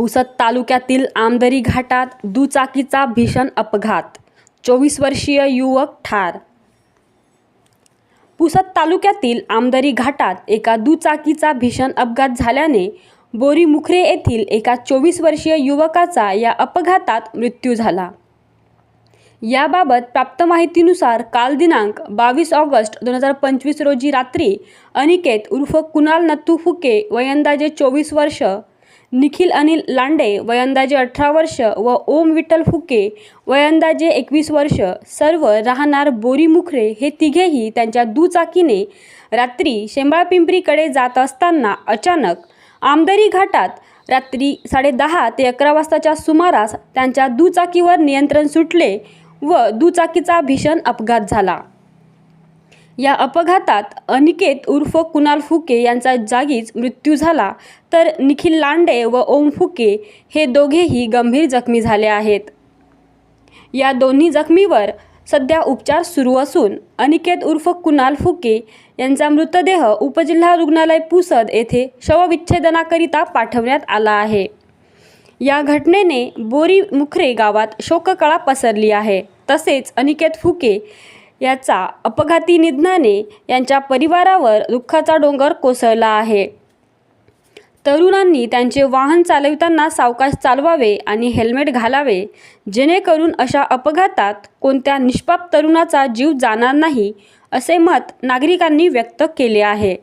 पुसद तालुक्यातील आमदरी घाटात दुचाकीचा भीषण अपघात. चोवीस वर्षीय युवक ठार. पुसद तालुक्यातील आमदरी घाटात एका दुचाकीचा भीषण अपघात झाल्याने बोरीमुखरे येथील एका चोवीस वर्षीय युवकाचा या अपघातात मृत्यू झाला. याबाबत प्राप्त माहितीनुसार काल दिनांक बावीस ऑगस्ट दोन हजार पंचवीस रोजी रात्री अनिकेत उर्फ कुणाल नत्तू फुके वयंदाजे चोवीस वर्ष निखिल अनिल लांडे वयंदाजे अठरा वर्ष व ओम विठ्ठल फुके वयंदाजे एकवीस वर्ष सर्व राहणार बोरी मुखरे हे तिघेही त्यांच्या दुचाकीने रात्री शेंबाळपिंपरीकडे जात असताना अचानक आमदरी घाटात रात्री साडेदहा ते अकरा वाजताच्या सुमारास त्यांच्या दुचाकीवर नियंत्रण सुटले व दुचाकीचा भीषण अपघात झाला. या अपघातात अनिकेत उर्फ कुणाल फुके यांचा जागीच मृत्यू झाला. तर निखिल लांडे व ओम फुके हे दोघेही गंभीर जखमी झाले आहेत. या दोन्ही जखमीवर सध्या उपचार सुरू असून अनिकेत उर्फ कुणाल फुके यांचा मृतदेह उपजिल्हा रुग्णालय पुसद येथे शवविच्छेदनाकरिता पाठवण्यात आला आहे. या घटनेने बोरी मुखरे गावात शोककळा पसरली आहे. तसेच अनिकेत फुके याचा अपघाती निधनाने यांच्या परिवारावर दुःखाचा डोंगर कोसळला आहे. तरुणांनी त्यांचे वाहन चालविताना सावकाश चालवावे आणि हेल्मेट घालावे जेणेकरून अशा अपघातात कोणत्या निष्पाप तरुणाचा जीव जाणार नाही असे मत नागरिकांनी व्यक्त केले आहे.